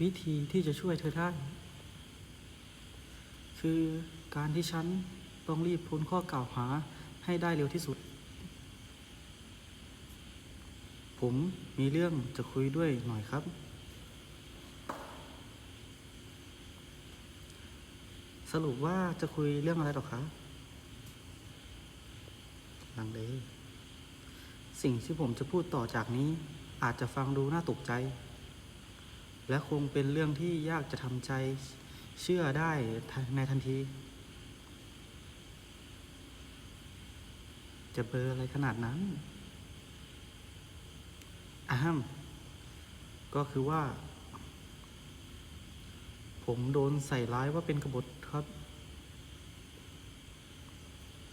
วิธีที่จะช่วยเธอได้ คือการที่ฉันต้องรีบพ้นข้อกล่าวหาให้ได้เร็วที่สุด ผมมีเรื่องจะคุยด้วยหน่อยครับ สรุปว่าจะคุยเรื่องอะไรหรอคะลังเลสิ่งที่ผมจะพูดต่อจากนี้อาจจะฟังดูน่าตกใจ และคงเป็นเรื่องที่ยากจะทำใจเชื่อได้ในทันที จะเบอร์อะไรขนาดนั้นอ้ามก็คือว่า ผมโดนใส่ร้ายว่าเป็นกบฏครับ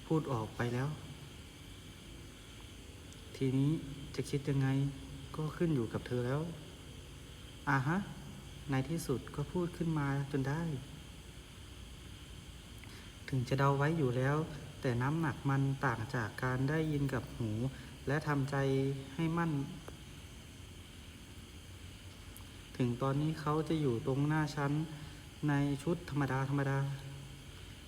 พูดออกไปแล้ว ทีนี้จะคิดยังไงก็ขึ้นอยู่กับเธอแล้ว อ่าฮะ ในที่สุดก็พูดขึ้นมาจนได้ ถึงจะเดาไว้อยู่แล้ว แต่น้ำหนักมันต่างจากการได้ยินกับหู และทำใจให้มั่น ถึงตอนนี้เขาจะอยู่ตรงหน้าชั้น ในชุดธรรมดาธรรมดา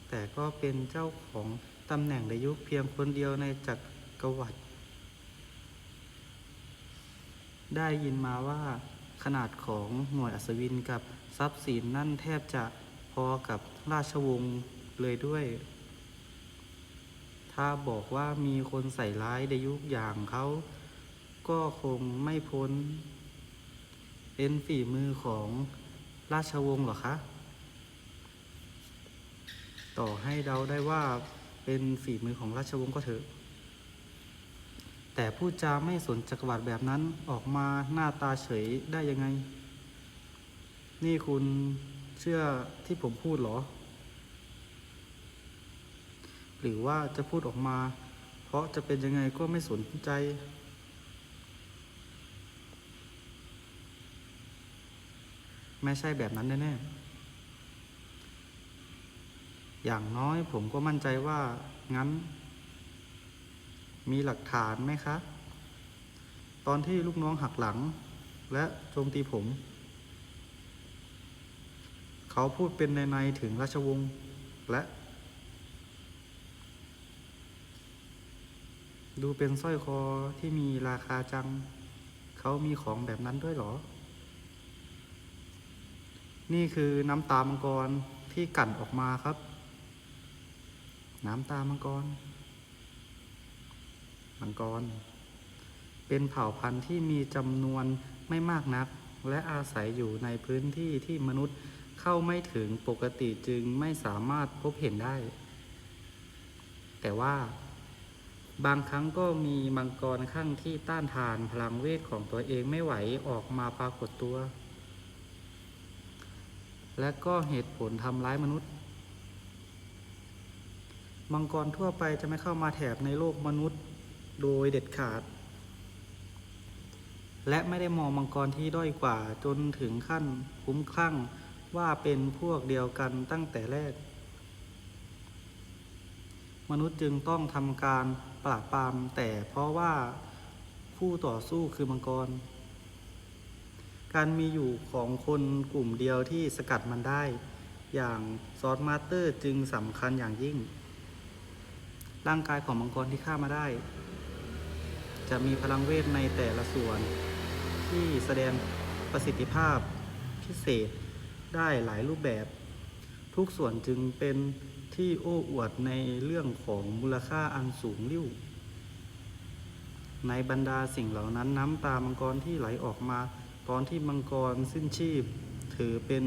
แต่ก็เป็นเจ้าของตำแหน่งในยุคเพียงคนเดียวในจักรวรรดิได้ยินมาว่า ขนาดของหน่วยอัศวินกับทรัพย์สินนั่นแทบจะพอกับราชวงศ์เลยด้วย ถ้าบอกว่ามีคนใส่ร้ายในยุคอย่างเขาก็คงไม่พ้น เป็นฝีมือของราชวงศ์หรอคะ ต่อให้เดาได้ว่าเป็นฝีมือของราชวงศ์ก็เถอะ แต่พูดจาไม่สนจักรวรรดิแบบนั้นออกมาหน้าตาเฉยได้ยังไง นี่คุณเชื่อที่ผมพูดเหรอ หรือว่าจะพูดออกมา เพราะจะเป็นยังไงก็ไม่สนใจ ไม่ใช่แบบนั้นแน่ๆอย่างน้อยผมก็มั่นใจว่างั้น มีหลักฐานไหมคะ ตอนที่ลูกน้องหักหลัง และโจมตีผม เขาพูดเป็นในในๆถึงราชวงศ์และ ดูเป็นสร้อยคอที่มีราคาจัง เขามีของแบบนั้นด้วยหรอ นี่คือน้ำตามังกรที่กั่นออกมาครับ น้ำตามังกร มังกร เป็นเผ่าพันธุ์ที่มีจำนวนไม่มากนัก และอาศัยอยู่ในพื้นที่ที่มนุษย์เข้าไม่ถึงปกติจึงไม่สามารถพบเห็นได้ แต่ว่าบางครั้งก็มีมังกรข้างที่ต้านทานพลังเวทของตัวเองไม่ไหวออกมาปรากฏตัว และก็เหตุผลทำร้ายมนุษย์ มังกรทั่วไปจะไม่เข้ามาแถบในโลกมนุษย์ โดยเด็ดขาด และไม่ได้มองมังกรที่ด้อยกว่าจนถึงขั้นคุ้มคลั่งว่าเป็นพวกเดียวกันตั้งแต่แรก มนุษย์จึงต้องทำการปราบปรามแต่เพราะว่าคู่ต่อสู้คือมังกร การมีอยู่ของคนกลุ่มเดียวที่สกัดมันได้ อย่างซอสมาสเตอร์จึงสำคัญอย่างยิ่ง ร่างกายของมังกรที่ฆ่ามาได้ จะมีพลังเวทในแต่ละส่วนที่แสดงประสิทธิภาพพิเศษได้หลายรูปแบบ ทุกส่วนจึงเป็นที่โอ้อวดในเรื่องของมูลค่าอันสูงลิ่วในบรรดาสิ่งเหล่านั้นน้ำตามังกรที่ไหลออกมา ตอนที่มังกรสิ้นชีพ ถือเป็น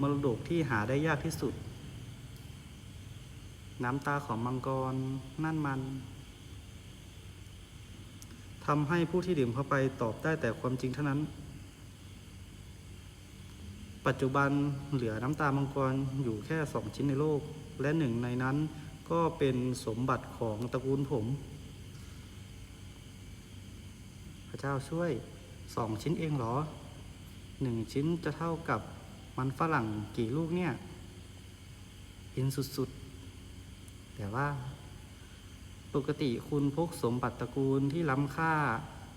มรดกที่หาได้ยากที่สุด น้ำตาของมังกรนั่นมัน ทำให้ผู้ที่ดื่มเข้าไปตอบได้แต่ความจริงเท่านั้น ปัจจุบันเหลือน้ำตามังกรอยู่แค่สองชิ้นในโลก และหนึ่งในนั้นก็เป็นสมบัติของตระกูลผม พระเจ้าช่วยสองชิ้นเองเหรอหนึ่งชิ้นจะเท่ากับมันฝรั่งกี่ลูกเนี่ยอินสุดๆ แต่ว่า ปกติคุณพกสมบัติตระกูลที่ล้ำค่า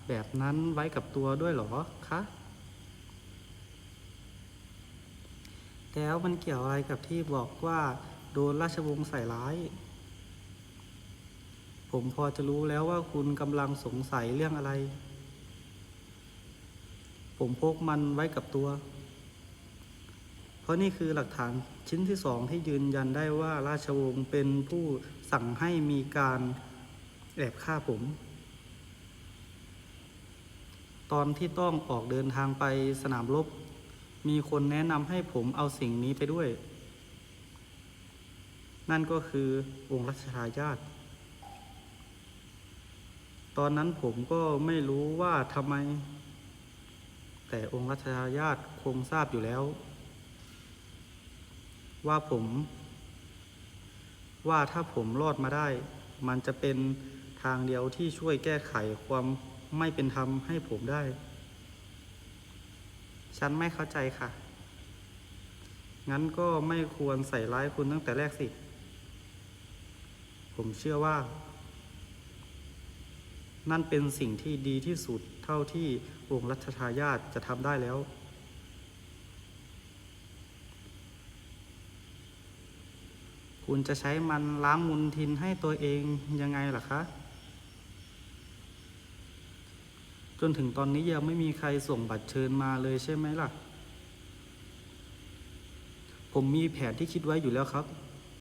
แบบนั้นไว้กับตัวด้วยหรอคะ แล้วมันเกี่ยวอะไรกับที่บอกว่า โดนราชวงศ์ใส่ร้าย ผมพอจะรู้แล้วว่าคุณกำลังสงสัยเรื่องอะไร ผมพกมันไว้กับตัว เพราะนี่คือหลักฐานชิ้นที่สองที่ยืนยันได้ว่าราชวงศ์เป็นผู้สั่งให้มีการแอบฆ่าผม ตอนที่ต้องออกเดินทางไปสนามรบมีคนแนะนำให้ผมเอาสิ่งนี้ไปด้วย นั่นก็คือองค์รัชทายาทตอนนั้นผมก็ไม่รู้ว่าทำไม แต่องค์รัชทายาทคงทราบอยู่แล้ว ว่าผม ว่าถ้าผมรอดมาได้ มันจะเป็นทางเดียวที่ช่วยแก้ไขความไม่เป็นธรรมให้ผมได้ ฉันไม่เข้าใจค่ะ งั้นก็ไม่ควรใส่ร้ายคุณตั้งแต่แรกสิ ผมเชื่อว่า นั่นเป็นสิ่งที่ดีที่สุดเท่าที่วงศ์รัชทายาทจะทำได้แล้ว คุณจะใช้มันล้างมุนทินให้ตัวเองยังไงล่ะคะ จนถึงตอนนี้ยังไม่มีใครส่งบัตรเชิญมาเลยใช่ไหมล่ะ ผมมีแผนที่คิดไว้อยู่แล้วครับ